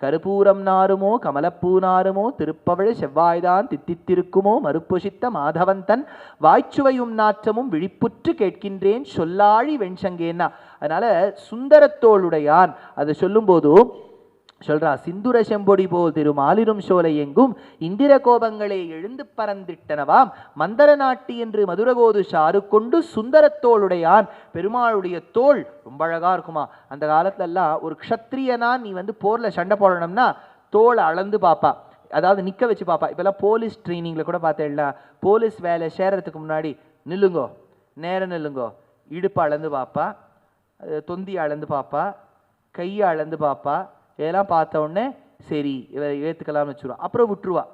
கருப்பூரம் நாருமோ கமலப்பூ நாருமோ திருப்பவழ செவ்வாய்தான் தித்தித்திருக்குமோ மறுப்புசித்த மாதவந்தன் வாய்ச்சுவையும் நாற்றமும் விழிப்புற்று கேட்கின்றேன் சொல்லாழி வெண்சங்கேன்னா. அதனால சுந்தரத்தோளுடையான் அதை சொல்லும்போது சொல்றா சிந்துர செம்பொடி போல் திருமாலிரும் சோலை எங்கும் இந்திர கோபங்களே எழுந்து பறந்திட்டனவாம். மந்தர நாட்டி என்று மதுரகோது சாறு கொண்டு சுந்தரத்தோளுடையான் பெருமாளுடைய தோல் ரொம்ப அழகா இருக்குமா. அந்த காலத்துல எல்லாம் ஒரு க்ஷத்ரியனா நீ வந்து போர்ல சண்டை போடணும்னா தோலை அளந்து பாப்பா. அதாவது நிக்க வச்சு பாப்பா. இப்பெல்லாம் போலீஸ் ட்ரைனிங்ல கூட பார்த்தேன்ல. போலீஸ் வேலை சேரத்துக்கு முன்னாடி நில்லுங்கோ. நேரம் நில்லுங்கோ. இடுப்பு அளந்து பாப்பா. தொந்தி அளந்து பாப்பா. கையை அளந்து பாப்பா. இதெல்லாம் பார்த்த உடனே சரி இதை ஏற்றுக்கலாம்னு வச்சுருவா. அப்புறம் விட்டுருவா.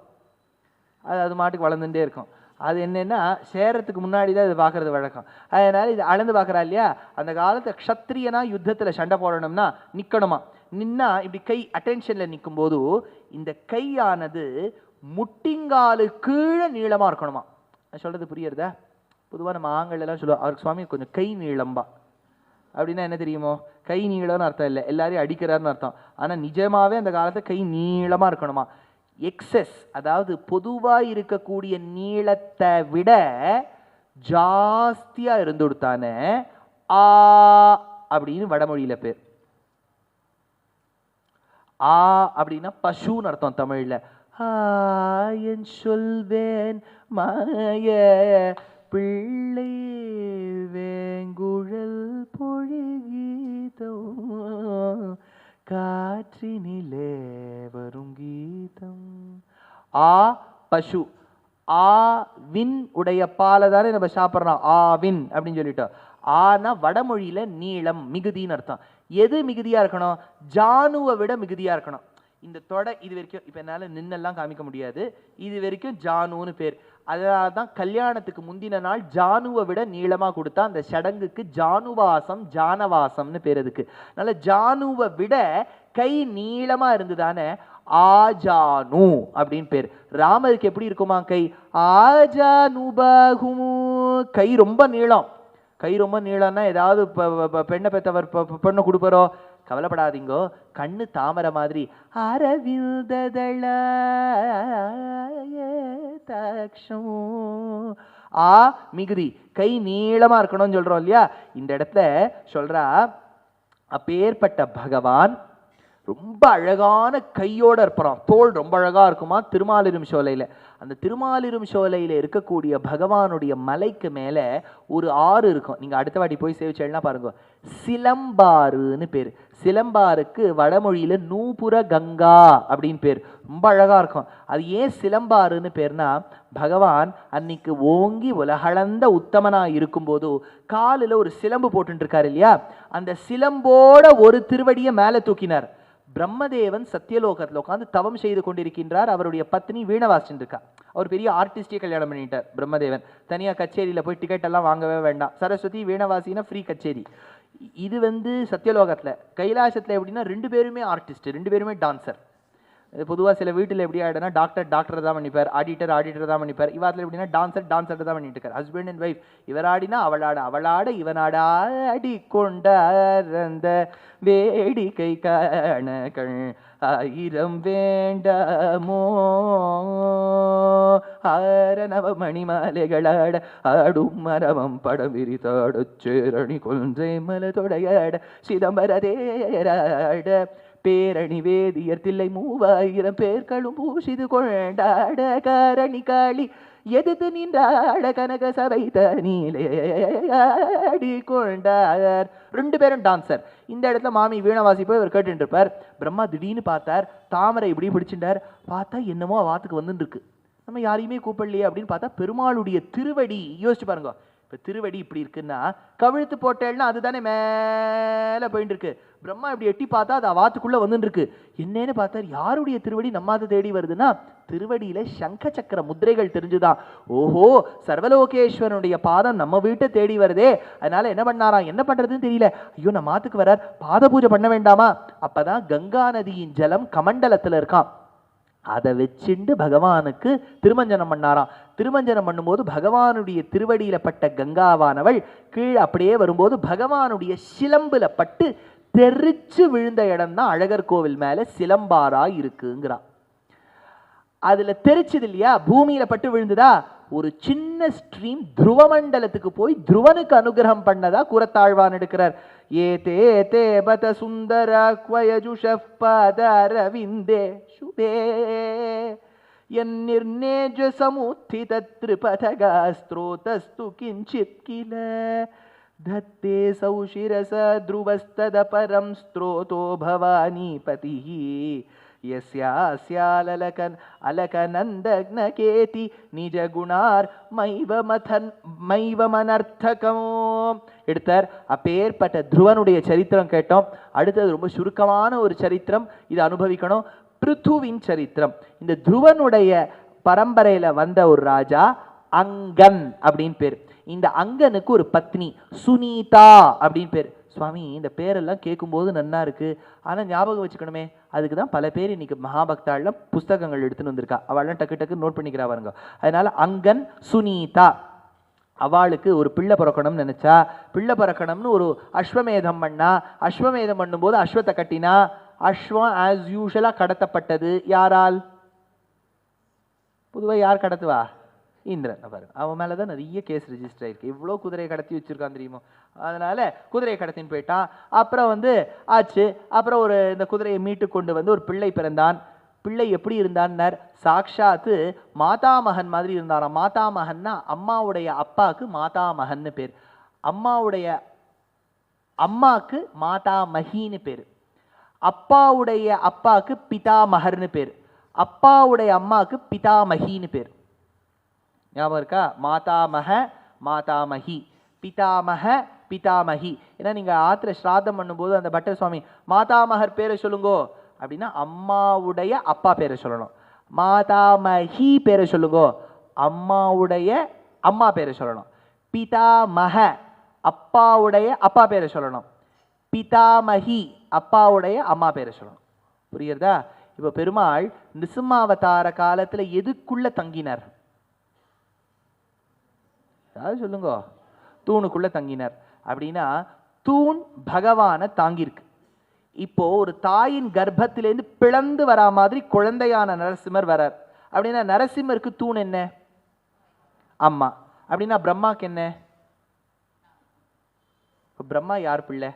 அது அது மாட்டுக்கு வளர்ந்துட்டே இருக்கும். அது என்னென்னா சேரத்துக்கு முன்னாடி தான் இது பார்க்குறது வழக்கம். அதனால் இது அளந்து பார்க்குறா இல்லையா? அந்த காலத்து க்ஷத்ரியனா யுத்தத்தில் சண்டை போடணும்னா நிற்கணுமா நின்னா இப்படி கை அட்டென்ஷனில் நிற்கும் போது இந்த கையானது முட்டிங்காலு கீழே நீளமாக இருக்கணுமா? நான் சொல்கிறது புரியுறதா? பொதுவாக நம்ம ஆங்கிலெல்லாம் எல்லாம் சொல்லுவோம் அவருக்கு சுவாமி கொஞ்சம் கை நீளம்பா. அப்படின்னா என்ன தெரியுமோ? கை நீளம்னு அர்த்தம் இல்லை. எல்லாரையும் அடிக்கிறாருன்னு அர்த்தம். ஆனால் நிஜமாவே அந்த காலத்தை கை நீளமாக இருக்கணுமா? எக்ஸஸ் அதாவது பொதுவாக இருக்கக்கூடிய நீளத்தை விட ஜாஸ்தியாக இருந்து கொடுத்தானே? ஆ அப்படின்னு வடமொழியில் பேர். ஆ அப்படின்னா பசுன்னு அர்த்தம் தமிழில். ஆ என் சொல்வேன் மாய. பிள்ளை வேங்குழல் பொழிகீதம் காற்றினிலே வரும் கீதம். ஆ பசு. ஆ வின் உடைய பாலை தானே நம்ம சாப்பிட்றோம்? ஆ வின் அப்படின்னு சொல்லிட்டோம் ஆனா வடமொழியில நீளம் மிகுதின்னு அர்த்தம். எது மிகுதியா இருக்கணும்? ஜானுவை விட மிகுதியா இருக்கணும். இந்த தொடை இது வரைக்கும் இப்போ என்னால் நின்னெல்லாம் காமிக்க முடியாது. இது வரைக்கும் ஜானுன்னு பேர். அதனால தான் கல்யாணத்துக்கு முந்தின நாள் ஜானுவை விட நீளமாக கொடுத்தா அந்த சடங்குக்கு ஜானுவாசம் ஜானவாசம்னு பேர் அதுக்கு. அதனால் ஜானுவை விட கை நீளமா இருந்துதானே? ஆஜானு அப்படின்னு பேர். ராமருக்கு எப்படி இருக்குமா கை? ஆஜானுபகுமு. கை ரொம்ப நீளம். கை ரொம்ப நீளம்னா ஏதாவது பெண்ணை பெற்றவர் பெண்ணை கொடுப்பாரோ கவலைப்படாதீங்கோ. கண்ணு தாமரை மாதிரி. அரவிந்ததள தாக்ஷம். ஆ மிகுதி. கை நீளமா இருக்கணும்னு சொல்றோம் இல்லையா? இந்த இடத்துல சொல்றா அப்பேற்பட்ட பகவான் ரொம்ப அழகான கையோட இருப்பான் தோல் ரொம்ப அழகா இருக்குமா? திருமாலிரும் சோலையில. அந்த திருமாலிரும் சோலையில இருக்கக்கூடிய பகவானுடைய மலைக்கு மேல ஒரு ஆறு இருக்கும். நீங்க அடுத்த வாட்டி போய் சேவிச்சேன்னா பாருங்க. சிலம்பாறுன்னு பேர். சிலம்பாருக்கு வடமொழியில நூபுர கங்கா அப்படின்னு பேர். ரொம்ப அழகா இருக்கும். அது ஏன் சிலம்பாறுன்னு பேர்னா பகவான் அன்னைக்கு ஓங்கி உலகளந்த உத்தமனா இருக்கும்போது காலில் ஒரு சிலம்பு போட்டுருக்காரு இல்லையா? அந்த சிலம்போட ஒரு திருவடியை மேலே தூக்கினார். பிரம்மதேவன் சத்தியலோகத்தில் உட்காந்து தவம் செய்து கொண்டிருக்கின்றார். அவருடைய பத்னி வீணை இருக்கா அவர் பெரிய ஆர்டிஸ்டே கல்யாணம் பண்ணிட்டார் பிரம்மதேவன். தனியாக கச்சேரியில் போய் டிக்கெட் எல்லாம் வாங்கவே வேண்டாம். சரஸ்வதி வீணவாசினா ஃப்ரீ கச்சேரி. இது வந்து சத்தியலோகத்தில். கைலாசத்தில் எப்படின்னா ரெண்டு பேருமே ஆர்டிஸ்ட் ரெண்டு பேருமே டான்சர் இது பொதுவா சில வீட்டில் எப்படி ஆகிடுனா டாக்டர் டாக்டர் தான் பண்ணிப்பார் ஆடிட்டர் ஆடிட்டர் தான் பண்ணிப்பார் இவாத்தில் எப்படின்னா டான்சர் டான்சர் தான் பண்ணிட்டு இருக்கார். ஹஸ்பண்ட் அண்ட் ஒய்ஃப் இவர் ஆடினா அவளாட அவளாட இவனாட ஆடி கொண்டாரந்த வேடிக்கை கணக்கள் ஆயிரம் வேண்டாமோ? ஆரணவ மணிமாலைகளாட ஆடும் மரமம் படம் விரித்தாடச் சேரணி கொன்றை மலதொடையாட சிதம்பர தேராட பேரணி வேதியர் தில்லை மூவாயிரம் பேர்களும் பூசிது கொண்டாட காரணி காளி. எதிர்த்து நின்றாட கனக சபை தனியிலேடி கொண்டார். ரெண்டு பேரும் டான்சர் இந்த இடத்துல மாமி வீணவாசி போய் இவர் கேட்டுட்டு இருப்பார் பிரம்மா திடீர்னு பார்த்தார். தாமரை இப்படி பிடிச்சிட்டார். பார்த்தா என்னமோ வாத்துக்கு வந்துட்டு இருக்கு நம்ம யாரையுமே கூப்பிடலையே அப்படின்னு பார்த்தா பெருமாளுடைய திருவடி. யோசிச்சு பாருங்க. இப்போ திருவடி இப்படி இருக்குன்னா கவிழ்த்து போட்டேன்னா அதுதானே மேலே போயிட்டு இருக்கு பிரம்மா இப்படி எட்டி பார்த்தா அது வாத்துக்குள்ளே வந்துட்டு என்னன்னு பார்த்தார் யாருடைய திருவடி நம்மாத தேடி வருதுன்னா திருவடியில சங்க சக்கர முத்திரைகள் தெரிஞ்சுதான் ஓஹோ சர்வலோகேஸ்வரனுடைய பாதம் நம்ம வீட்டை தேடி வருதே. அதனால என்ன பண்ணாராம் என்ன பண்றதுன்னு தெரியல. ஐயோ நம்ம மாத்துக்கு வரார் பாத பூஜை பண்ண வேண்டாமா? அப்பதான் கங்கா நதியின் ஜலம் கமண்டலத்துல இருக்கான் அதை வச்சுண்டு பகவானுக்கு திருமஞ்சனம் பண்ணாராம். திருமஞ்சனம் பண்ணும்போது பகவானுடைய திருவடியில பட்ட கங்காவானவள் கீழே அப்படியே வரும்போது பகவானுடைய சிலம்புல பட்டு தெரிச்சு விழுந்த இடம்தான் அழகர் கோவில் மேலே சிலம்பாரா இருக்குங்கிறா அதில் தெரிச்சது இல்லையா? பூமியில் பட்டு விழுந்ததா? ஒரு சின்ன ஸ்ட்ரீம் துருவமண்டலத்துக்கு போய் துருவனுக்கு அனுகிரகம் பண்ணதா கூறத்தாழ்வான் எடுக்கிறார். ஏ தே தே பத சுந்தர குவயஜுஷப்பதரவிந்தே சுபே என் நிர்நேஜ சமுத்தித திருபதகா ஸ்திரோதஸ்து கிஞ்சித் கில धत्ते सौशिरस ध्रुवस्तदपरं स्त्रोतो भवानीपतिः यस्यास्यालकन् अलकनन्दग्नकेति நிஜகுணார் மைவமதன் மைவமனர்த்தகம் எடுத்தார் அப்பேற்பட்ட துருவனுடைய சரித்திரம் கேட்டோம் அடுத்தது ரொம்ப சுருக்கமான ஒரு சரித்திரம் இதை அனுபவிக்கணும் பிருத்துவின் சரித்திரம் இந்த துருவனுடைய பரம்பரையில வந்த ஒரு ராஜா அங்கன் அப்படின்னு பேர் இந்த அங்கனுக்கு ஒரு பத்னி சுனீதா அப்படின்னு பேர். சுவாமி இந்த பேரெல்லாம் கேட்கும்போது நன்னா இருக்கு. ஆனால் ஞாபகம் வச்சுக்கணுமே அதுக்கு தான் பல பேர் இன்னைக்கு மகாபக்தாள்லாம் புஸ்தகங்கள் எடுத்துன்னு வந்திருக்கா. அவள்லாம் டக்கு டக்கு நோட் பண்ணிக்கிறா பாருங்க. அதனால அங்கன் சுனீதா. அவளுக்கு ஒரு பிள்ளை பிறக்கணும்னு நினைச்சா பிள்ளை பிறக்கணும்னு ஒரு அஸ்வமேதம் பண்ணா அஸ்வமேதம் பண்ணும்போது அஸ்வத்தை கட்டினா அஸ்வம் ஆஸ் யூஷுவலாக கடத்தப்பட்டது. யாரால்? பொதுவாக யார் கடத்துவா? இந்திரன். பாருங்க அவன் மேலே தான் நிறைய கேஸ் ரிஜிஸ்டர் ஆயிருக்கு. இவ்வளோ குதிரையை கடத்தி வச்சிருக்கான் தெரியுமோ? அதனால் குதிரையை கடத்தின்னு போயிட்டான். அப்புறம் வந்து ஆச்சு. அப்புறம் ஒரு இந்த குதிரையை மீட்டு கொண்டு வந்து ஒரு பிள்ளை பிறந்தான். பிள்ளை எப்படி இருந்தான்னர்? சாக்ஷாத்து மாதாமகன் மாதிரி இருந்தாராம். மாதாமகன்னா அம்மாவுடைய அப்பாவுக்கு மாதாமகன்னு பேர். அம்மாவுடைய அம்மாக்கு மாதாமகின்னு பேர். அப்பாவுடைய அப்பாவுக்கு பிதாமகர்னு பேர். அப்பாவுடைய அம்மாவுக்கு பிதாமகின்னு பேர். ஞாபகம் இருக்கா? மாதாமக மாதாமகி பிதாமக பிதாமகி ஏன்னா நீங்கள் ஆத்திர ஸ்ராதம் பண்ணும்போது அந்த பட்டர் சுவாமி மாதாமகர் பேரை சொல்லுங்கோ. அப்படின்னா அம்மாவுடைய அப்பா பேரை சொல்லணும். மாதாமகி பேரை சொல்லுங்கோ. அம்மாவுடைய அம்மா பேரை சொல்லணும். பிதாமக அப்பாவுடைய அப்பா பேரை சொல்லணும். பிதாமகி அப்பாவுடைய அம்மா பேரை சொல்லணும். புரியுறதா இப்போ பெருமாள் நிசுமாவதார காலத்தில் எதுக்குள்ளே தங்கினார்? யாராவது சொல்லுங்க தூணுக்குள்ள தங்கினார். அப்படின்னா தூண் பகவானை தாங்கியிருக்கு. இப்போ ஒரு தாயின் கர்ப்பத்திலேருந்து பிளந்து வரா மாதிரி குழந்தையான நரசிம்மர் வரார். அப்படின்னா நரசிம்மருக்கு தூண் என்ன? அம்மா. அப்படின்னா பிரம்மாக்கு என்ன? இப்போ பிரம்மா யார் பிள்ளை?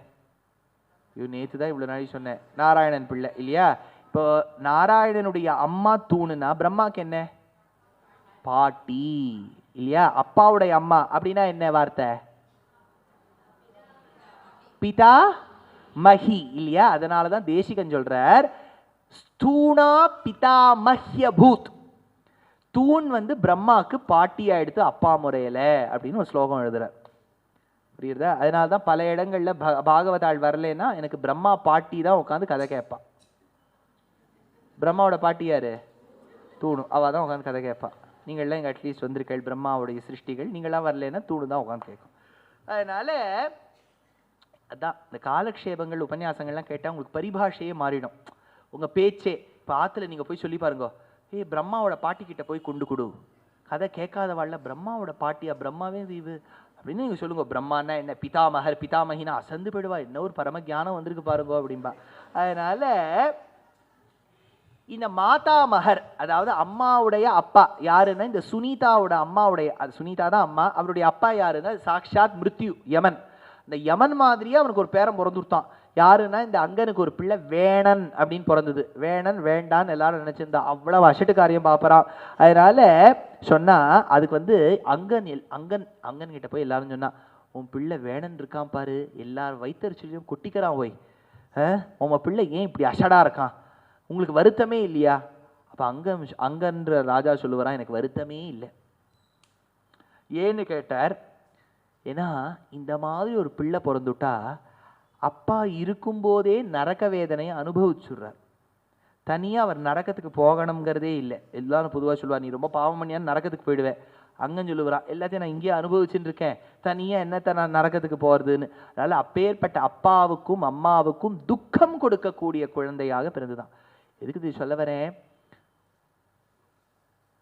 ஐயோ நேற்று தான் இவ்வளோ நாளைக்கு சொன்னேன். நாராயணன் பிள்ளை இல்லையா? இப்போ நாராயணனுடைய அம்மா தூணுனா பிரம்மாக்கு என்ன? பாட்டி. இல்லையா? அப்பாவுடைய அம்மா. அப்படின்னா என்ன வார்த்தை? பிதா மஹி இல்லையா? அதனால தான் தேசிகன் சொல்றார் ஸ்தூணா பிதாமஹ்ய பூத் தூண் வந்து பிரம்மாவுக்கு பாட்டியா எடுத்து அப்பா முறையில அப்படின்னு ஒரு ஸ்லோகம் எழுதுறார். புரியுறதா? அதனால தான் பல இடங்களில் பாகவதாள் வரலன்னா எனக்கு பிரம்மா பாட்டி தான் உட்காந்து கதை கேட்பா. பிரம்மாவோட பாட்டி யாரு? தூணு அவள் தான் உட்காந்து கதை கேட்பா. நீங்கள்லாம் இங்கே அட்லீஸ்ட் வந்திருக்கீள் பிரம்மாவுடைய சிருஷ்டிகள். நீங்களாம் வரலன்னா தூணு தான் உட்காந்து கேட்கும். அதனால அதான் இந்த காலக்ஷேபங்கள் உபன்யாசங்கள்லாம் கேட்டால் உங்களுக்கு பரிபாஷையே மாறிடும். உங்கள் பேச்சே இப்போ ஆற்றுல நீங்கள் போய் சொல்லி பாருங்க. ஏய் பிரம்மாவோட பாட்டிக்கிட்ட போய் கொண்டு கொடு. கதை கேட்காதவாள்ல பிரம்மாவோட பாட்டியா? பிரம்மாவே தீவு அப்படின்னு நீங்கள் சொல்லுங்க. பிரம்மான்னா என்ன? பிதாமகர் பிதாமகினா அசந்து போயிடுவா. என்ன ஒரு பரம ஞானம் வந்திருக்கு பாருங்க அப்படின்பா அதனால இந்த மாதாமகர் அதாவது அம்மாவுடைய அப்பா யாருன்னா இந்த சுனிதாவோட அம்மாவுடைய அது சுனிதா தான் அம்மா அவருடைய அப்பா யாருன்னா சாக்ஷாத் மிருத்யு யமன். இந்த யமன் மாதிரியே அவனுக்கு ஒரு பேரம் பிறந்துருத்தான். யாருன்னா இந்த அங்கனுக்கு ஒரு பிள்ளை வேணன் அப்படின்னு பிறந்தது. வேணன் வேண்டான்னு எல்லாரும் நினைச்சிருந்தா. அவ்வளவு அசட்டு காரியம் பார்ப்பறான் அதனால சொன்னா அதுக்கு வந்து அங்கன் எல்- அங்கன் அங்கன் கிட்ட போய் எல்லாரும் சொன்னா உன் பிள்ளை வேணன் இருக்கான் பாரு. எல்லார் வயிற்றுச்சலையும் கொட்டிக்கிறான் போய். உன் பிள்ளை ஏன் இப்படி அசடா இருக்கான்? உங்களுக்கு வருத்தமே இல்லையா? அப்ப அங்க அங்கன்ற ராஜா சொல்லுவாரா எனக்கு வருத்தமே இல்லை. ஏன்னு கேட்டார் ஏன்னா இந்த மாதிரி ஒரு பிள்ளை பிறந்துட்டா அப்பா இருக்கும்போதே நரக வேதனையை அனுபவிச்சுடுறார். தனியாக அவர் நரக்கத்துக்கு போகணுங்கிறதே இல்லை. எல்லாரும் பொதுவாக சொல்லுவார் நீ ரொம்ப பாவம் பண்ணியான்னு நரக்கத்துக்கு போயிடுவேன் அங்கன்னு சொல்லுவாரா எல்லாத்தையும் நான் இங்கேயே அனுபவிச்சுட்டு இருக்கேன் தனியாக என்னத்தை நான் நரக்கத்துக்கு போகிறதுன்னு அதனால் அப்பேற்பட்ட அப்பாவுக்கும் அம்மாவுக்கும் துக்கம் கொடுக்கக்கூடிய குழந்தையாக பிறந்துதான். எதுக்கு இது சொல்ல வரேன்?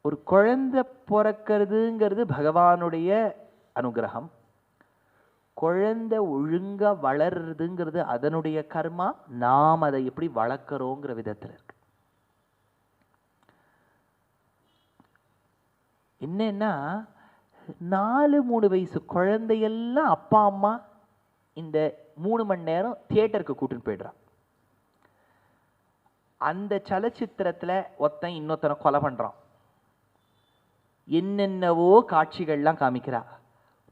ஒரு குழந்தை பிறக்கிறதுங்கிறது பகவானுடைய அனுகிரகம். குழந்தை ஒழுங்கா வளர்றதுங்கிறது அதனுடைய கர்மா. நாம் அதை எப்படி வளர்க்குறோங்கிற விதத்துல இருக்கு. என்னன்னா நாலு மூணு வயசு குழந்தையெல்லாம் அப்பா அம்மா இந்த மூணு மணி நேரம் தியேட்டருக்கு கூட்டின்னு போயிடுறான். அந்த சலச்சித்திரத்தில் ஒருத்தன் இன்னொருத்தனை கொலை பண்ணுறான் என்னென்னவோ காட்சிகள்லாம் காமிக்கிறா.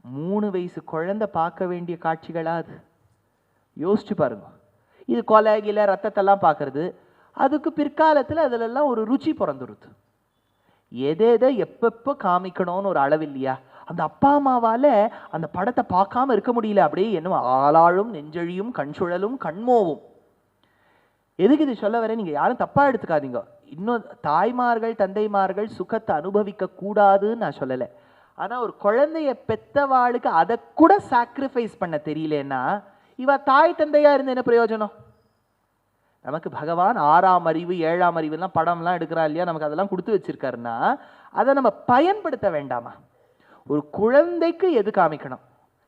மூணு வயசு குழந்தை பார்க்க வேண்டிய காட்சிகளா அது? யோசிச்சு பாருங்க. இது கொலை கில ரத்தத்தெல்லாம் பார்க்கறது. அதுக்கு பிற்காலத்தில் அதிலெல்லாம் ஒரு ருச்சி பிறந்துருது. எதை எதை எப்பப்போ காமிக்கணும்னு ஒரு அளவு இல்லையா? அந்த அப்பா அம்மாவால் அந்த படத்தை பார்க்காம இருக்க முடியல. அப்படியே என்ன ஆளாளும் நெஞ்சழியும் கண் சுழலும் கண்மோவும். எதுக்கு இது சொல்ல வரேன்? நீங்க யாரும் தப்பா எடுத்துக்காதீங்க. இன்னும் தாய்மார்கள் தந்தைமார்கள் சுகத்தை அனுபவிக்க கூடாதுன்னு நான் சொல்லலை. ஆனா ஒரு குழந்தைய பெத்தவாளுக்கு அதை கூட சாக்ரிஃபைஸ் பண்ண தெரியலன்னா இவ தாய் தந்தையா இருந்து என்ன பிரயோஜனம்? நமக்கு பகவான் ஆறாம் அறிவு ஏழாம் அறிவுலாம் படம்லாம் எடுக்கிறா இல்லையா? நமக்கு அதெல்லாம் கொடுத்து வச்சிருக்காருன்னா அதை நம்ம பயன்படுத்த வேண்டாமா? ஒரு குழந்தைக்கு எது காமிக்கணும்?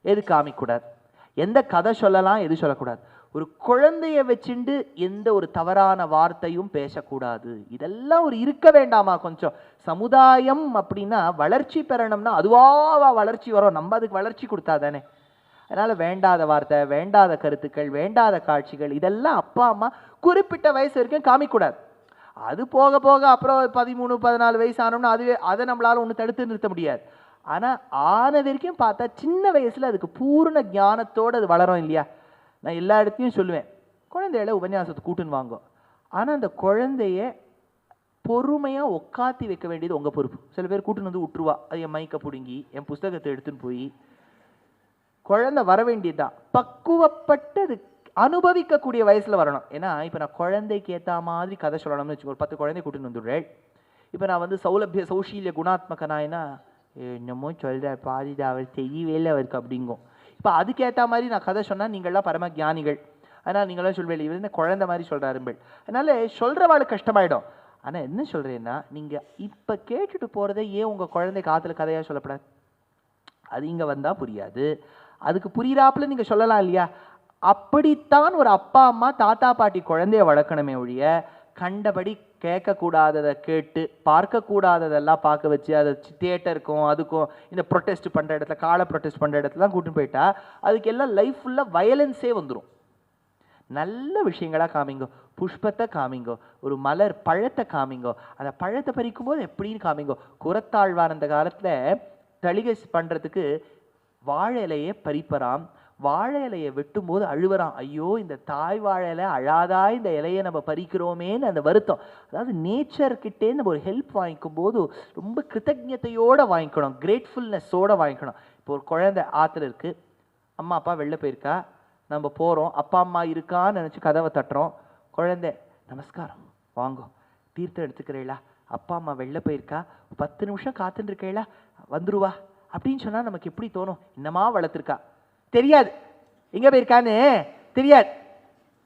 எது காமிக்கக்கூடாது எந்த கதை சொல்லலாம் எது சொல்லக்கூடாது? ஒரு குழந்தைய வச்சுண்டு எந்த ஒரு தவறான வார்த்தையும் பேசக்கூடாது. இதெல்லாம் ஒரு இருக்க வேண்டாமா கொஞ்சம்? சமுதாயம் அப்படின்னா வளர்ச்சி பெறணும்னா அதுவா வளர்ச்சி வரும். நம்ம அதுக்கு வளர்ச்சி கொடுத்தா தானே. அதனால வேண்டாத வார்த்தை வேண்டாத கருத்துக்கள் வேண்டாத காட்சிகள் இதெல்லாம் அப்பா அம்மா குறிப்பிட்ட வயசு வரைக்கும் காமிக்கூடாது. அது போக போக அப்புறம் பதிமூணு பதினாலு வயசு ஆனோம்னா அதுவே அதை நம்மளால ஒன்று தடுத்து நிறுத்த முடியாது. ஆனால் ஆன வரைக்கும் பார்த்தா சின்ன வயசுல அதுக்கு பூர்ண ஞானத்தோட அது வளரும் இல்லையா? நான் எல்லா இடத்தையும் சொல்லுவேன். குழந்தையில உபன்யாசத்தை கூட்டுன்னு வாங்க. ஆனால் அந்த குழந்தைய பொறுமையாக உட்காத்தி வைக்க வேண்டியது உங்கள் பொறுப்பு. சில பேர் கூட்டுன்னு வந்து விட்டுருவா அது என் மைக்கை பிடுங்கி என் புஸ்தகத்தை எடுத்துன்னு போய். குழந்தை வர வேண்டியதுதான். பக்குவப்பட்டு அது அனுபவிக்கக்கூடிய வயசில் வரணும். ஏன்னா இப்போ நான் குழந்தைக்கு ஏற்ற மாதிரி கதை சொல்லணும்னு வச்சுக்கோ. ஒரு பத்து குழந்தை கூட்டின்னு வந்துடுறேன். இப்போ நான் வந்து சௌலபிய சௌஷீல்ய குணாத்மகனாயினா என்னமோ சொல்கிறேன் பாதிதா அவர் தெரியவே இல்லை அவருக்கு அப்படிங்கும் இப்போ அதுக்கேற்ற மாதிரி நான் கதை சொன்னால் நீங்கள்லாம் பரம ஞானிகள். ஆனால் நீங்களாம் சொல்வேன் இவர் என்ன குழந்தை மாதிரி சொல்றாருங்கள் அதனால் சொல்கிறவாளுக்கு கஷ்டமாயிடும். ஆனால் என்ன சொல்கிறேன்னா நீங்கள் இப்போ கேட்டுட்டு போகிறதே ஏன் உங்கள் குழந்தை காத்துல கதையாக சொல்லப்படாது? அது இங்கே வந்தால் புரியாது. அதுக்கு புரியிறாப்புல நீங்கள் சொல்லலாம் இல்லையா? அப்படித்தான் ஒரு அப்பா அம்மா தாத்தா பாட்டி குழந்தைய வளர்க்கணுமே ஒழிய கண்டபடி கேட்கக்கூடாததை கேட்டு பார்க்கக்கூடாததெல்லாம் பார்க்க வச்சு அதை தியேட்டருக்கும் அதுக்கும் இந்த ப்ரொட்டெஸ்ட் பண்ணுற இடத்துல காலை ப்ரொட்டஸ்ட் பண்ணுற இடத்துலாம் கூட்டின்னு போயிட்டா அதுக்கு எல்லாம் லைஃப் ஃபுல்லாக வயலன்ஸே வந்துடும் நல்ல விஷயங்களாக காமிங்கோ. புஷ்பத்தை காமிங்கோ. ஒரு மலர் பழத்தை காமிங்கோ. அந்த பழத்தை பறிக்கும்போது எப்படின்னு காமிங்கோ. குரத்தாழ்வார் அந்த காலத்தில் தளிகை பண்ணுறதுக்கு வாழ இலையை பறிப்பறாம் வாழை இலையை வெட்டும்போது அழுவறான். ஐயோ இந்த தாய் வாழை இலை அழாதா? இந்த இலையை நம்ம பறிக்கிறோமேன்னு அந்த வருத்தம். அதாவது நேச்சர்கிட்டே நம்ம ஒரு ஹெல்ப் வாங்கிக்கும் போது ரொம்ப கிருத்தஜத்தையோடு வாங்கிக்கணும். கிரேட்ஃபுல்னஸோடு வாங்கிக்கணும். இப்போ ஒரு குழந்தை ஆற்றுல இருக்குது அம்மா அப்பா வெளில போயிருக்கா? நம்ம போகிறோம் அப்பா அம்மா இருக்கான்னு நினச்சி கதவை தட்டுறோம். குழந்தை நமஸ்காரம். வாங்கோ. தீர்த்தம் எடுத்துக்கிறீங்களா அப்பா அம்மா வெளில போயிருக்கா? பத்து நிமிஷம் காத்துட்டு இருக்கீங்களா வந்துருவா. அப்படின்னு சொன்னால் நமக்கு எப்படி தோணும்? என்னமா வளர்த்துருக்கா. தெரியாது. எங்கே போயிருக்கான்னு? தெரியாது.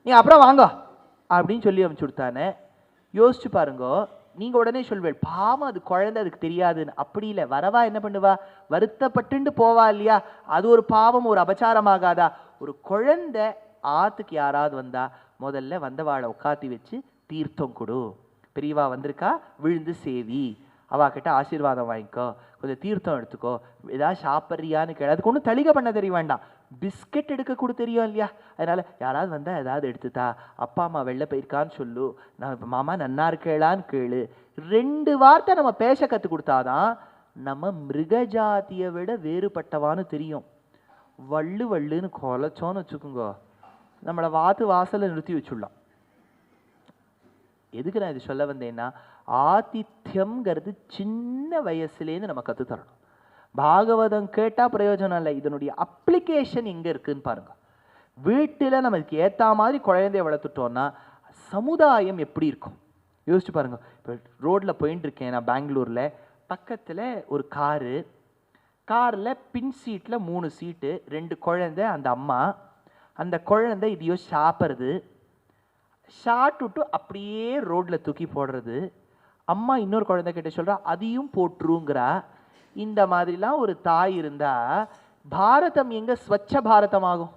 நீ அப்புறம் வாங்கோ. அப்படின்னு சொல்லி அனுப்பிச்சு கொடுத்தானே. யோசிச்சு பாருங்கோ. நீங்கள் உடனே சொல்வேள் பாவம் அது குழந்தை அதுக்கு தெரியாதுன்னு. அப்படி இல்லை. வரவா என்ன பண்ணுவா? வருத்தப்பட்டுண்டு போவா இல்லையா? அது ஒரு பாவம் ஒரு அபச்சாரமாகாதா? ஒரு குழந்தை ஆற்றுக்கு யாராவது வந்தா முதல்ல வந்தவாளை உட்காத்தி வச்சு தீர்த்தம் கொடு. பெரியவா வந்திருக்கா? விழுந்து சேவி. அவா ஆசீர்வாதம் வாங்கிக்கோ கொஞ்சம் தீர்த்தம் எடுத்துக்கோ ஏதாவது சாப்பிட்றியான்னு கேள். அதுக்கு ஒன்றும் தளிக பண்ண தெரிய வேண்டாம். பிஸ்கெட் எடுக்க கூட தெரியும் இல்லையா? அதனால் யாராவது வந்தால் ஏதாவது எடுத்துதா அப்பா அம்மா வெளில போயிருக்கான்னு சொல்லு. நான் மாமா நன்னா இருக்கேளான்னு கேளு. ரெண்டு வார்த்தை நம்ம பேச கற்றுக் கொடுத்தாதான் நம்ம மிருக ஜாதியை விட வேறுபட்டவான்னு தெரியும். வள்ளு வள்ளுன்னு கொலைச்சோன்னு வச்சுக்கோங்க. நம்மளை வாத்து வாசலை நிறுத்தி வச்சுடலாம். எதுக்கு நான் இது சொல்ல வந்தேன்னா ஆதித்யம்ங்கிறது சின்ன வயசுலேருந்து நம்ம கற்று தரணும் பாகவதம் கேட்டால் பிரயோஜனம் இல்லை. இதனுடைய அப்ளிகேஷன் எங்கே இருக்குதுன்னு பாருங்கள் வீட்டில் நமக்கு ஏற்ற மாதிரி குழந்தைய வளர்த்துட்டோன்னா சமுதாயம் எப்படி இருக்கும்? யோசிச்சு பாருங்க. இப்போ ரோட்டில் போயின்னு இருக்கேன் நான் பெங்களூரில். பக்கத்தில் ஒரு காரு. காரில் பின் சீட்டில் மூணு சீட்டு ரெண்டு குழந்தை அந்த அம்மா. அந்த குழந்தை இதையோ சாப்பிட்றது. ஷார்ட் விட்டு அப்படியே ரோட்டில் தூக்கி போடுறது. அம்மா இன்னொரு குழந்தை கிட்ட சொல்கிறா அதையும் போற்றுங்கிறா. இந்த மாதிரிலாம் ஒரு தாய் இருந்தால் பாரதம் எங்கே ஸ்வச்ச பாரதமாகும்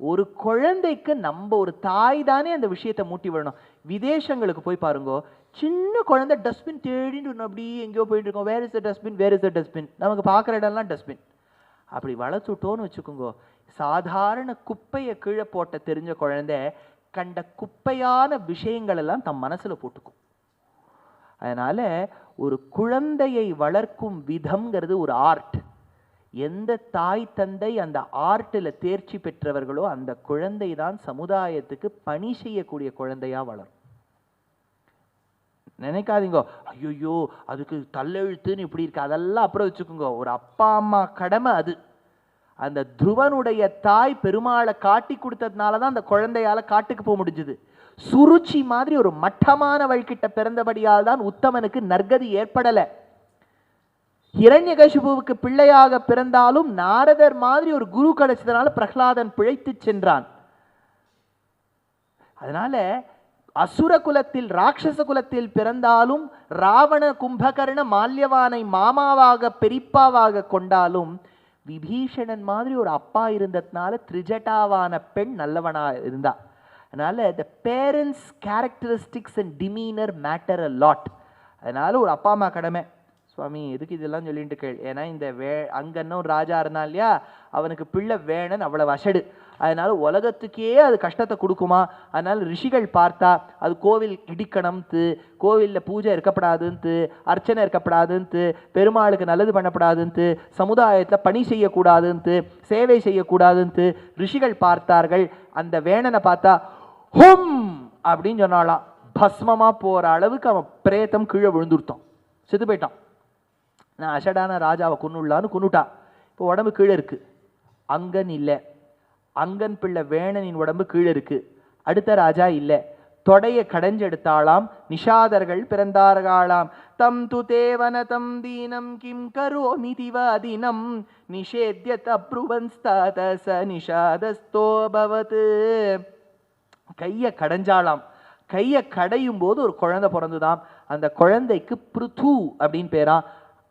ஒரு குழந்தைக்கு நம்ம ஒரு தாய் தானே அந்த விஷயத்தை மூட்டி விடணும். விதேசங்களுக்கு போய் பாருங்கோ சின்ன குழந்தை டஸ்ட்பின் தேடிட்டு அப்படியே எங்கேயோ போயிட்டு இருக்கோம். Where is the dustbin where is the dustbin நமக்கு பார்க்குற இடம்லாம் டஸ்ட்பின் அப்படி வளர்த்துட்டோன்னு வச்சுக்கோங்க சாதாரண குப்பையை கீழே போட்ட தெரிஞ்ச குழந்தை கண்ட குப்பையான விஷயங்கள் எல்லாம் தம் மனசில் போட்டுக்கும். அதனால ஒரு குழந்தையை வளர்க்கும் விதம்ங்கிறது ஒரு ஆர்ட். எந்த தாய் தந்தை அந்த ஆர்ட்டில் தேர்ச்சி பெற்றவர்களோ அந்த குழந்தை தான் சமுதாயத்துக்கு பணி செய்யக்கூடிய குழந்தையா வளரும். நினைக்காதீங்க ஐயோ அதுக்கு தள்ளெழுத்துன்னு இப்படி இருக்கு அதெல்லாம் அப்புறம் வச்சுக்கோங்க. ஒரு அப்பா அம்மா கடமை அது. அந்த துருவனுடைய தாய் பெருமாளை காட்டி கொடுத்ததுனால தான் அந்த குழந்தையால காட்டுக்கு போக முடிஞ்சுது. சுருச்சி மாதிரி ஒரு மட்டமானவள்கிட்ட பிறந்தபடியால் தான் உத்தமனுக்கு நற்கதி ஏற்படலை. இரண்யகசிபுவுக்கு பிள்ளையாக பிறந்தாலும் நாரதர் மாதிரி ஒரு குரு கிடைச்சதுனால பிரகலாதன் பிழைத்து சென்றான். அதனால அசுர குலத்தில் ராட்சச குலத்தில் பிறந்தாலும் ராவண கும்பகர்ண மால்யவானை மாமாவாக பெரிப்பாவாக கொண்டாலும் விபீஷணன் மாதிரி ஒரு அப்பா இருந்ததுனால திரிஜட்டாவான பெண் நல்லவனா இருந்தா. அதனால் the parents characteristics and demeanour matter a lot அதனால் ஒரு அப்பா அம்மா கடமை. சுவாமி எதுக்கு இதெல்லாம் சொல்லிட்டு கேள். ஏன்னா இந்த வே அங்கன்னும் ஒரு ராஜா இருந்தான் இல்லையா? அவனுக்கு பிள்ளை வேணும்னு அவ்வளோ வசடு அதனால உலகத்துக்கே அது கஷ்டத்தை கொடுக்குமா? அதனால ரிஷிகள் பார்த்தா அது கோவில் இடிக்கணும்த்து கோவிலில் பூஜை இருக்கப்படாதுன்ட்டு அர்ச்சனை இருக்கப்படாதுன்ட்டு பெருமாளுக்கு நல்லது பண்ணப்படாதுன்ட்டு சமுதாயத்தில் பணி செய்யக்கூடாதுன்ட்டு சேவை செய்யக்கூடாதுன்ட்டு ரிஷிகள் பார்த்தார்கள். அந்த வேணனை பார்த்தா ஹும் அப்படின்னு சொன்னாலாம் பஸ்மமாக போகிற அளவுக்கு அவன் பிரேத்தம் கீழே விழுந்துருத்தான். செத்து போயிட்டான். நான் அசடான ராஜாவை கொன்னுள்ளான்னு கொன்னுட்டான் இப்போ உடம்பு கீழே இருக்கு. அங்கன் இல்லை. அங்கன் பிள்ளை வேணனின் உடம்பு கீழே இருக்கு. அடுத்த ராஜா இல்லை. தொடைய கடைஞ்செடுத்தாளாம். நிஷாதர்கள் பிறந்தார்களாம். தம் து தேவன தம் தீனம் கிம் கரோமி திவாதினம் நிஷேத்ய தப்ருவன்ஸ்தாத ச நிஷாதஸ்தோபவது கையை கடைஞ்சாலாம். கையை கடையும் போது ஒரு குழந்தை பிறந்துதாம். அந்த குழந்தைக்கு பிருத்து அப்படின்னு பேரா.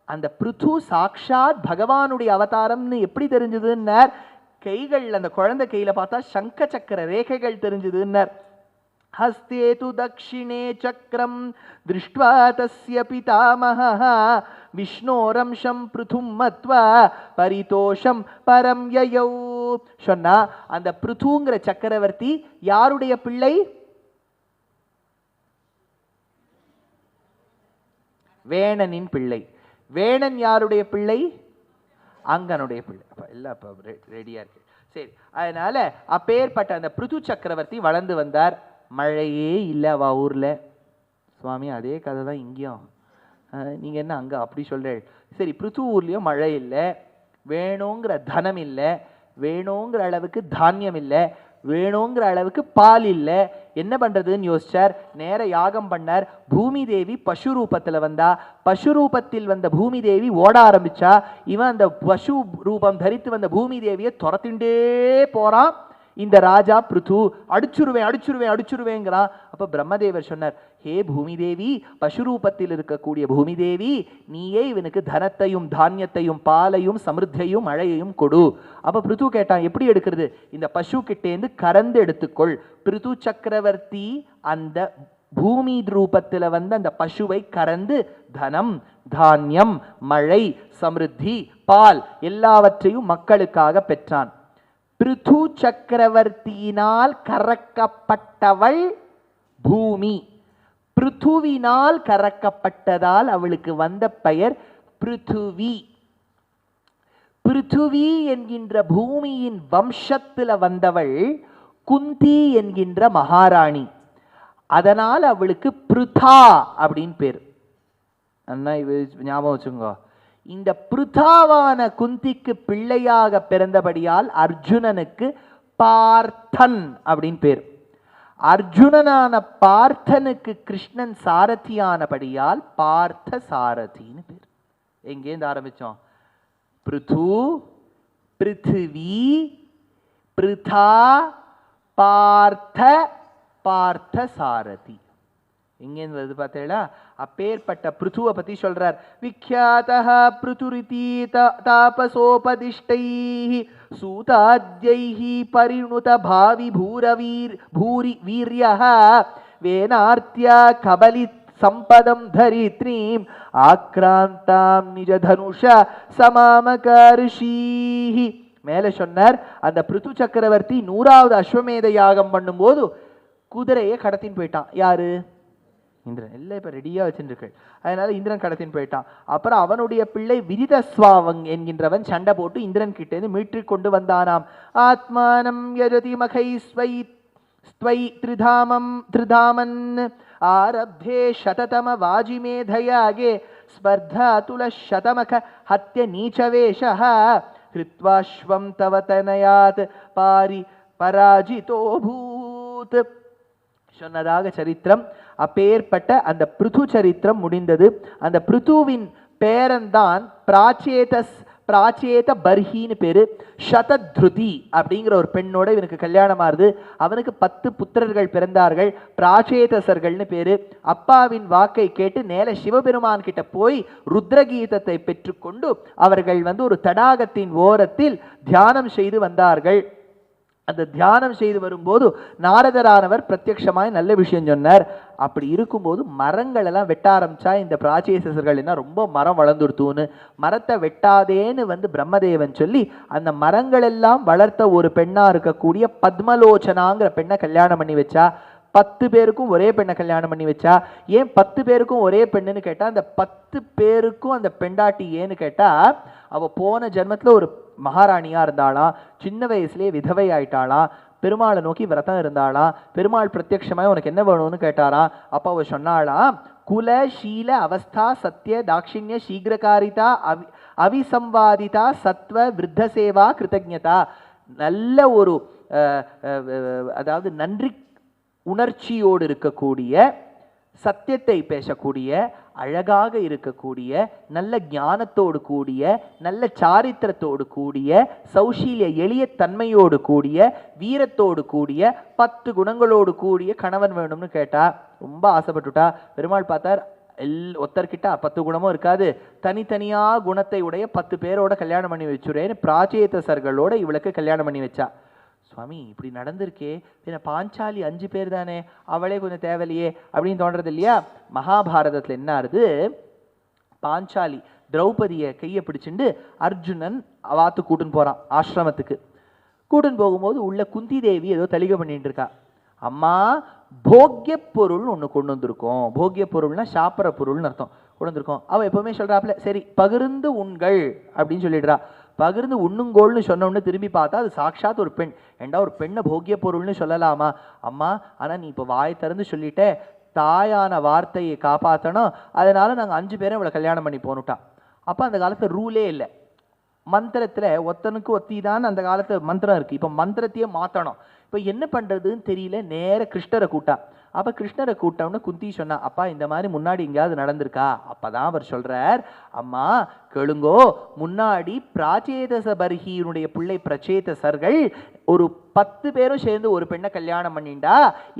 அந்த பிருத்து சாக்ஷாத் பகவானுடைய அவதாரம்னு எப்படி தெரிஞ்சதுன்னார்? கைகள் அந்த குழந்தை கையில் பார்த்தா சங்க சக்கர ரேகைகள் தெரிஞ்சதுன்னார். ஹஸ்தே து தக்ஷிணே சக்கரம் திருஷ்டுவா தஸ்ய பிதாமஹः விஷ்ணோரம்சம் பிருதும் மத்வா பரிதோஷம் பரம் யயௌ சொன்னா அந்த பிருதுங்கிற சக்கரவர்த்தி யாருடைய பிள்ளை? வேணனின் பிள்ளை. வேணன் யாருடைய பிள்ளை? அங்கனுடைய பிள்ளை. எல்லாம் இப்போ ரெடியா இருக்கு. சரி அதனால அப்பேற்பட்ட அந்த பிருது சக்கரவர்த்தி வளர்ந்து வந்தார். மழையே இல்லை வா ஊரில். சுவாமி அதே கதை தான் இங்கேயும் நீங்கள் என்ன அங்கே அப்படி சொல்கிற சரி பிருத்து ஊர்லேயும் மழை இல்லை. வேணுங்கிற தனம் இல்லை. வேணுங்கிற அளவுக்கு தானியம் இல்லை. வேணுங்கிற அளவுக்கு பால் இல்லை. என்ன பண்ணுறதுன்னு யோசிச்சார். நேர யாகம் பண்ணார். பூமி தேவி பசு ரூபத்தில் வந்தா. பசு ரூபத்தில் வந்த பூமி தேவி ஓட ஆரம்பிச்சா. இவன் அந்த பசு ரூபம் தரித்து வந்த பூமி தேவியை துரத்திண்டே போகிறான் இந்த ராஜா பிருத்து அடிச்சுருவேன் அடிச்சுருவேன் அடிச்சுருவேங்கிறான் அப்போ பிரம்மதேவர் சொன்னார் ஹே பூமி தேவி பசுரூபத்தில் இருக்கக்கூடிய பூமி தேவி நீயே இவனுக்கு தனத்தையும் தானியத்தையும் பாலையும் சமிருத்தையும் மழையையும் கொடு. அப்ப பிருத்து கேட்டான் எப்படி எடுக்கிறது? இந்த பசு கிட்டேந்து கறந்து எடுத்துக்கொள். பிருத்து சக்கரவர்த்தி அந்த பூமி ரூபத்தில் வந்து அந்த பசுவை கறந்து தனம் தானியம் மழை சமிருத்தி பால் எல்லாவற்றையும் மக்களுக்காக பெற்றான். பிருது சக்கரவர்த்தியினால் கறக்கப்பட்டவள் பூமி. பிருத்துவினால் கறக்கப்பட்டதால் அவளுக்கு வந்த பெயர் பிருத்துவி பிருத்துவி என்கின்ற பூமியின் வம்சத்துல வந்தவள் குந்தி என்கின்ற மகாராணி. அதனால் அவளுக்கு பிருதா அப்படின்னு பேர். அண்ணா இது ஞாபகம் வச்சுங்க இந்த பிருதாவான குந்திக்கு பிள்ளையாக பிறந்தபடியால் அர்ஜுனனுக்கு பார்த்தன் அப்படின்னு பேர். அர்ஜுனனான பார்த்தனுக்கு கிருஷ்ணன் சாரதியானபடியால் பார்த்த சாரதின்னு பேர். எங்கேருந்து ஆரம்பிச்சோம்? பிருது பிருத்திவி பிருதா பார்த்த பார்த்த சாரதி. இங்கேன்னு வருது பார்த்தீங்களா? அப்பேற்பட்ட பிருத்துவை பற்றி சொல்றார். விக்யாதः பிருத்துரிதி த- தாபசோபதிஷ்டைः சூதாத்யைः பரிணுத பாவி பூரவீர் பூரி வீரியः வேனார்த்தியா கபலி சம்பதம் தரித்ரீம் ஆக்ராந்தாம் நிஜ தனுஷ சமாமகர்ஷீஹி மேலே சொன்னார் அந்த பிருத்து சக்கரவர்த்தி நூறாவது அஸ்வமேத யாகம் பண்ணும்போது குதிரையை கடத்தின்னு போயிட்டான். யாரு? இந்திரன். எல்லாம் இப்போ ரெடியாக வச்சுருக்கு அதனால இந்திரன் கடத்தின்னு போயிட்டான். அப்புறம் அவனுடைய பிள்ளை விரிதஸ்வாவங் என்கின்றவன் சண்டை போட்டு இந்திரன் கிட்டேருந்து மீட்டு கொண்டு வந்தானாம். ஆத்மானம் யஜதி மகை ஸ்வை ஸ்வை த்ரிதாமம் த்ரிதாமன். ஆரப்தே சததம வாஜிமேதயாகே ஸ்பர்தாதுல சதமக ஹத்ய நீச்சவேஷः ஹிருத்வாஸ்வம் தவ தனயாத் பாரி பராஜிதோபூத் சொன்னதாக சரித்திரம். அப்பேற்பட்ட அந்த பிருது சரித்திரம் முடிந்தது. அந்த பிருத்துவின் பேரன்தான் பிராச்சேதஸ் பிராச்சேத பர்ஹின்னு பேரு ஷதத்ருதி அப்படிங்கிற ஒரு பெண்ணோட இவனுக்கு கல்யாணம் ஆறுது அவனுக்கு பத்து புத்திரர்கள் பிறந்தார்கள் பிராச்சேதசர்கள்னு பேரு. அப்பாவின் வாக்கை கேட்டு நேர சிவபெருமான் கிட்ட போய் ருத்ரகீதத்தை பெற்றுக்கொண்டு அவர்கள் வந்து ஒரு தடாகத்தின் ஓரத்தில் தியானம் செய்து வந்தார்கள். அந்த தியானம் செய்து வரும்போது நாரதரானவர் பிரத்யக்ஷமாய் நல்ல விஷயம் சொன்னார். அப்படி இருக்கும்போது மரங்கள் எல்லாம் வெட்ட ஆரம்பிச்சா இந்த பிராச்சேசர்கள் என்ன ரொம்ப மரம் வளர்ந்துடுத்துன்னு மரத்தை வெட்டாதேன்னு வந்து பிரம்மதேவன் சொல்லி அந்த மரங்கள் எல்லாம் வளர்த்த ஒரு பெண்ணா இருக்கக்கூடிய பத்மலோச்சனாங்கிற பெண்ணை கல்யாணம் பண்ணி வச்சா பத்து பேருக்கும் ஒரே பெண்ணை கல்யாணம் பண்ணி வச்சா ஏன் பத்து பேருக்கும் ஒரே பெண்ணுன்னு கேட்டா அந்த பத்து பேருக்கும் அந்த பெண்டாட்டி ஏன்னு கேட்டா அவ போன ஜென்மத்துல ஒரு மகாராணியாக இருந்தாளாம் சின்ன வயசுலேயே விதவை ஆயிட்டாளாம் பெருமாளை நோக்கி விரதம் இருந்தாளா? பெருமாள் பிரத்யட்சமாய் உனக்கு என்ன வேணும்னு கேட்டாரா? அப்போ அவள் சொன்னாளா குல ஷீல அவஸ்தா சத்திய தாட்சிணிய சீக்கிரகாரிதா அவி அவிசம்பாதிதா சத்வ விருத்த சேவா கிருதஜதா நல்ல ஒரு அதாவது நன்றி உணர்ச்சியோடு இருக்கக்கூடிய சத்தியத்தை பேசக்கூடிய அழகாக இருக்கக்கூடிய நல்ல ஞானத்தோடு கூடிய நல்ல சாரித்திரத்தோடு கூடிய சௌஷீலிய எளிய தன்மையோடு கூடிய வீரத்தோடு கூடிய பத்து குணங்களோடு கூடிய கணவன் வேணும்னு கேட்டா ரொம்ப ஆசைப்பட்டுட்டா. பெருமாள் பார்த்தார் எல் ஒத்தர்கிட்ட பத்து குணமும் இருக்காது. தனித்தனியாக குணத்தை உடைய பத்து பேரோட கல்யாணம் பண்ணி வச்சுறேன்னு பிராச்சேதசர்களோட இவளுக்கு கல்யாணம் பண்ணி வச்சா. சுவாமி இப்படி நடந்திருக்கே. பின்ன பாஞ்சாலி அஞ்சு பேர் தானே. அவளே கொஞ்சம் தேவையில்லையே. அப்படின்னு தோன்றது இல்லையா? மகாபாரதத்துல என்ன ஆறுது? பாஞ்சாலி திரௌபதியை கையை பிடிச்சிண்டு அர்ஜுனன் அவாத்து கூட்டுன்னு போறான் ஆசிரமத்துக்கு. கூட்டுன்னு போகும்போது உள்ள குந்தி தேவி ஏதோ தெளிக பண்ணிட்டு இருக்கா. அம்மா போக்கிய பொருள்னு ஒன்று கொண்டு வந்திருக்கோம். போக்கிய பொருள்னா சாப்பிட்ற பொருள்னு அர்த்தம். கொண்டு வந்திருக்கோம். அவ எப்பவுமே சொல்கிறாப்புல சரி பகிர்ந்து உண்கள். அப்படின்னு சொல்லிடுறா. பகிர்ந்து உண்ணுங்கோல்னு சொன்ன திரும்பி பார்த்தா அது சாட்சாத் ஒரு பெண். ஏண்டா ஒரு பெண்ணை போக்கிய பொருள்னு சொல்லலாமா? அம்மா ஆனால் நீ இப்போ வாய் திறந்து சொல்லிட்டே தாயான வார்த்தையை காப்பாற்றணும் அதனால் நாங்கள் அஞ்சு பேரும் இவளை கல்யாணம் பண்ணி போனுட்டான் அப்போ அந்த காலத்தில் ரூலே இல்லை. மந்திரத்தில் ஒத்தனுக்கு ஒத்தி தான் அந்த காலத்து மந்திரம் இருக்குது இப்போ மந்திரத்தையே மாற்றணும் இப்போ என்ன பண்ணுறதுன்னு தெரியல நேர கிருஷ்ணரை கூட்டா அப்போ கிருஷ்ணரை கூட்டம்னு குந்தி சொன்னா அப்பா இந்த மாதிரி முன்னாடி எங்கேயாவது நடந்திருக்கா? அப்போ தான் அவர் சொல்கிறார் அம்மா கேளுங்கோ. முன்னாடி பிராச்சேதச பர்கியினுடைய பிள்ளை பிரச்சேதசர்கள் ஒரு பத்து பேரும் சேர்ந்து ஒரு பெண்ணை கல்யாணம் பண்ணிண்டா.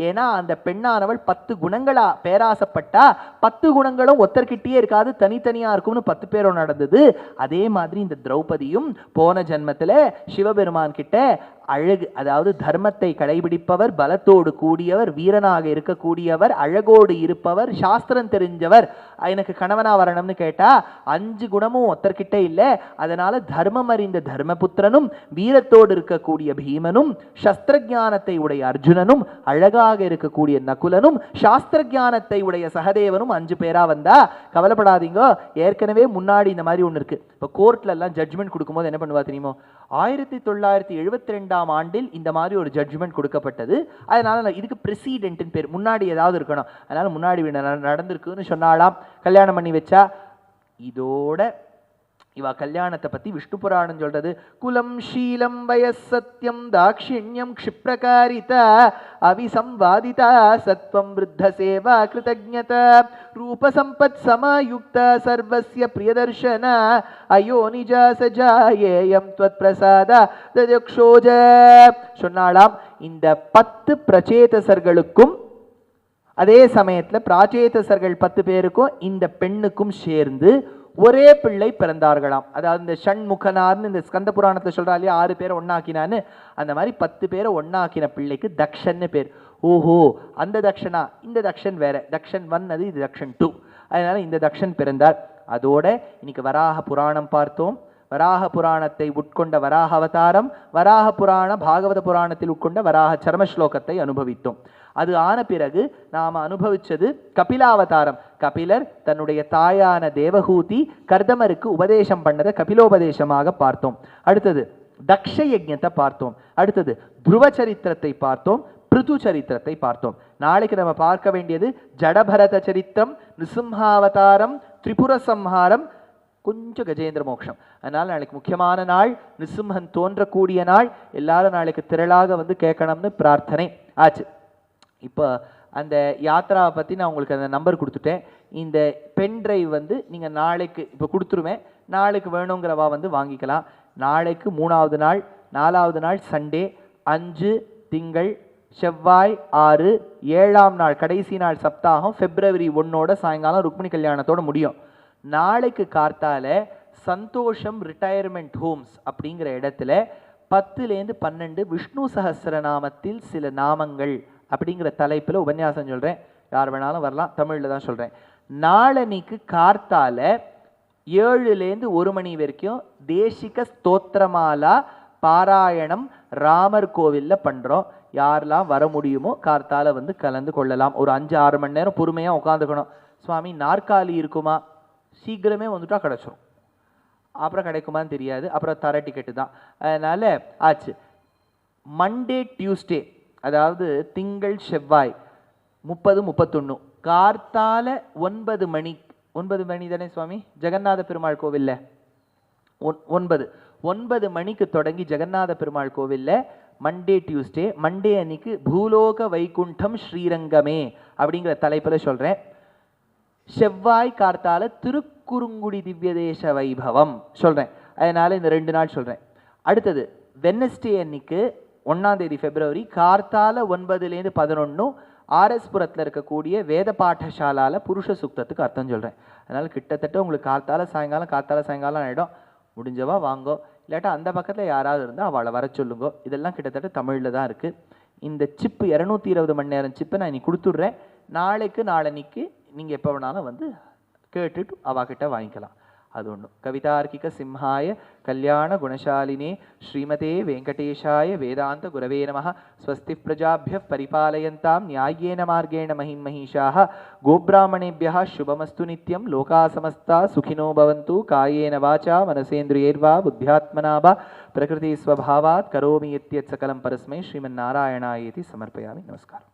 ஏன்னா அந்த பெண்ணானவள் பத்து குணங்களா பேராசப்பட்டா. பத்து குணங்களும் ஒத்தர்கிட்டயே இருக்காது தனித்தனியா இருக்கும்னு பத்து பேரும் நடந்தது. அதே மாதிரி இந்த திரௌபதியும் போன ஜென்மத்துல சிவபெருமான் கிட்ட அழகு அதாவது தர்மத்தை கடைபிடிப்பவர் பலத்தோடு கூடியவர் வீரனாக இருக்கக்கூடியவர் அழகோடு இருப்பவர் சாஸ்திரம் தெரிஞ்சவர் எனக்கு கணவனா வரணும்னு கேட்டா அஞ்சு குணமும் ஒத்தர்கிட்ட இல்ல. அதனால தர்மம் அறிந்த தர்மபுத்திரனும் வீரத்தோடு இருக்கக்கூடிய பீமனும் சஸ்திரஜானத்தை உடைய அர்ஜுனனும் அழகாக இருக்கக்கூடிய நகுலனும் சாஸ்திரஞானத்தை உடைய சகதேவனும் அஞ்சு பேரா வந்தா கவலைப்படாதீங்க. ஏற்கனவே முன்னாடி இந்த மாதிரி ஒன்று இருக்கு. இப்போ கோர்ட்ல எல்லாம் ஜட்ஜ்மெண்ட் கொடுக்கும்போது என்ன பண்ணுவா தெரியுமோ? ஆயிரத்தி தொள்ளாயிரத்தி எழுபத்தி ரெண்டாம் ஆண்டில் இந்த மாதிரி ஒரு ஜட்ஜ்மெண்ட் கொடுக்கப்பட்டது. அதனால இதுக்கு பிரசிடென்ட்னு பேர். முன்னாடி ஏதாவது இருக்கணும். அதனால முன்னாடி நடந்திருக்குன்னு சொன்னாலாம் கல்யாணம் பண்ணி வச்சா. இதோட இவா கல்யாணத்தை பத்தி விஷ்ணு புராணம் சொல்றது. குலம் ஷீலம் வயசத்தியம் தாட்சிணியம் க்ஷிப்ரகாரிதா அவிசம்வாதிதா சத்வம் விருத்த சேவா கிருதஜதா ரூபசம்பத் சமாயுக்தா சர்வசிய பிரியதர்ஷனா அயோனிஜா சஜாயேயம் துவத் பிரசாதா தஜக்ஷோஜ. சொன்னாலாம் இந்த பத்து பிரச்சேதசர்களுக்கும் அதே சமயத்தில் பிராச்சேதசர்கள் பத்து பேருக்கும் இந்த பெண்ணுக்கும் சேர்ந்து ஒரே பிள்ளை பிறந்தார்களாம். அதாவது இந்த ஷண்முகனார்னு இந்த ஸ்கந்த புராணத்தில் சொல்கிறா இல்லையா ஆறு பேரை ஒன்றாக்கினான்னு அந்த மாதிரி பத்து பேரை ஒன்றாக்கின பிள்ளைக்கு தக்ஷன்னு பேர். ஓஹோ அந்த தக்ஷனா? இந்த தக்ஷன் வேற. தக்ஷன் ஒன் அது இது தக்ஷன் டூ அதனால இந்த தக்ஷன் பிறந்தார். அதோட இன்னைக்கு வராக புராணம் பார்த்தோம். வராக புராணத்தை உட்கொண்ட வராக அவதாரம் வராக புராண பாகவத புராணத்தில் உட்கொண்ட வராக சர்ம ஸ்லோகத்தை அனுபவித்தோம். அது ஆன பிறகு நாம அனுபவிச்சது கபிலாவதாரம். கபிலர் தன்னுடைய தாயான தேவகூதி கர்தமருக்கு உபதேசம் பண்ணதை கபிலோபதேசமாக பார்த்தோம். அடுத்தது தக்ஷ யஜ்ஞத்தை பார்த்தோம். அடுத்தது துருவ சரித்திரத்தை பார்த்தோம். பிருது சரித்திரத்தை பார்த்தோம். நாளைக்கு நம்ம பார்க்க வேண்டியது ஜடபரத சரித்திரம் நிசிம்ஹாவதாரம் திரிபுர சம்ஹாரம் கொஞ்சம் கஜேந்திர மோட்சம் அதனால் நாளைக்கு முக்கியமான நாள் நிசிம்ஹன் தோன்றக்கூடிய நாள். எல்லாரும் நாளைக்கு திரளாக வந்து கேட்கணும்னு பிரார்த்தனை. ஆச்சு. இப்போ அந்த யாத்ராவை பற்றி நான் உங்களுக்கு அந்த நம்பர் கொடுத்துட்டேன். இந்த பென் டிரைவ் வந்து நீங்கள் நாளைக்கு இப்போ கொடுத்துருவேன். நாளைக்கு வேணுங்கிறவா வந்து வாங்கிக்கலாம். நாளைக்கு மூணாவது நாள் நாலாவது நாள் சண்டே அஞ்சு திங்கள் செவ்வாய் ஆறு ஏழாம் நாள் கடைசி நாள் சப்தாகம் பிப்ரவரி ஒன்னோட சாயங்காலம் ருக்மிணி கல்யாணத்தோட முடியும். நாளைக்கு கார்த்தால சந்தோஷம் ரிட்டையர்மெண்ட் ஹோம்ஸ் அப்படிங்கிற இடத்துல பத்துலேருந்து பன்னெண்டு விஷ்ணு சஹஸ்ரநாமத்தில் சில நாமங்கள் அப்படிங்கிற தலைப்பில் உபன்யாசம் சொல்கிறேன் யார் வேணாலும் வரலாம். தமிழில் தான் சொல்கிறேன் நாளனிக்கு கார்த்தால ஏழுலேருந்து ஒரு மணி வரைக்கும் தேசிக ஸ்தோத்திரமாலா பாராயணம் ராமர் கோவிலில் பண்ணுறோம் யாரெல்லாம் வர முடியுமோ கார்த்தால வந்து கலந்து கொள்ளலாம். ஒரு அஞ்சு ஆறு மணி நேரம் பொறுமையாக உட்காந்துக்கணும் சுவாமி நாற்காலி இருக்குமா? சீக்கிரமே வந்துட்டா கிடச்சிரும். அப்புறம் கிடைக்குமான்னு தெரியாது. அப்புறம் தர டிக்கெட்டு தான். அதனால் ஆச்சு. மண்டே டியூஸ்டே அதாவது திங்கள் செவ்வாய் முப்பது முப்பத்தொன்று கார்த்தால ஒன்பது மணி ஒன்பது மணி தானே சுவாமி? ஜெகநாத பெருமாள் கோவிலில். ஒன் ஒன்பது. ஒன்பது மணிக்கு தொடங்கி ஜெகநாத பெருமாள் கோவிலில் மண்டே டியூஸ்டே மண்டே அன்னைக்கு பூலோக வைகுண்டம் ஸ்ரீரங்கமே அப்படிங்கிற தலைப்பில் சொல்கிறேன் செவ்வாய் கார்த்தால திருக்குறுங்குடி திவ்ய தேச வைபவம் சொல்கிறேன் அதனால் இந்த ரெண்டு நாள் சொல்கிறேன் அடுத்தது வெனஸ்டே அன்னைக்கு ஒன்றாந்தேதி பிப்ரவரி கார்த்தால ஒன்பதுலேருந்து பதினொன்றும் ஆர்எஸ்புரத்தில் இருக்கக்கூடிய வேத பாடசாலாவில் புருஷ சுக்தத்துக்கு அர்த்தம் சொல்கிறேன் அதனால் கிட்டத்தட்ட உங்களுக்கு கார்த்தால சாயங்காலம் கார்த்தால சாயங்காலம் ஆகிடும் முடிஞ்சவா வாங்கோ. இல்லாட்டா அந்த பக்கத்தில் யாராவது இருந்தால் அவளை வர சொல்லுங்கோ. இதெல்லாம் கிட்டத்தட்ட தமிழில் தான் இருக்குது இந்த சிப்பு இரநூத்தி இருபது மணி நேரம் சிப்பை நான் இன்னைக்கு கொடுத்துட்றேன். நாளைக்கு நாளன்னைக்கு நீங்கள் எப்போ வேணாலும் வந்து கேட்டுட்டு அவகிட்ட வாங்கிக்கலாம். അതുകൊണ്ടും കവിതാർക്കിക സിംഹായ കല്യാണ ഗുണശാലിനെ ശ്രീമതേ വെങ്കടേശായ വേദാന്ത ഗുരവേ നമ സ്വസ്തി പ്രജാഭ്യ പരിപാലയന്താം ന്യായേന മാർഗേണ മഹിം മഹിഷാ ഗോബ്രാഹ്മണേഭ്യ ശുഭമസ്തു നിത്യം ലോകാ സമസ്ത സുഖിനോ ഭവന്തു കായേന വാചാ മനസേന്ദ്രിയൈർവാ ബുദ്ധ്യാത്മനാഭ പ്രകൃതി സ്വഭാവാത് കരോമി യത്യത് സകലം പരസ്മൈ ശ്രീമന്നാരായണായേതി സമർപ്പയാമി നമസ്കാരം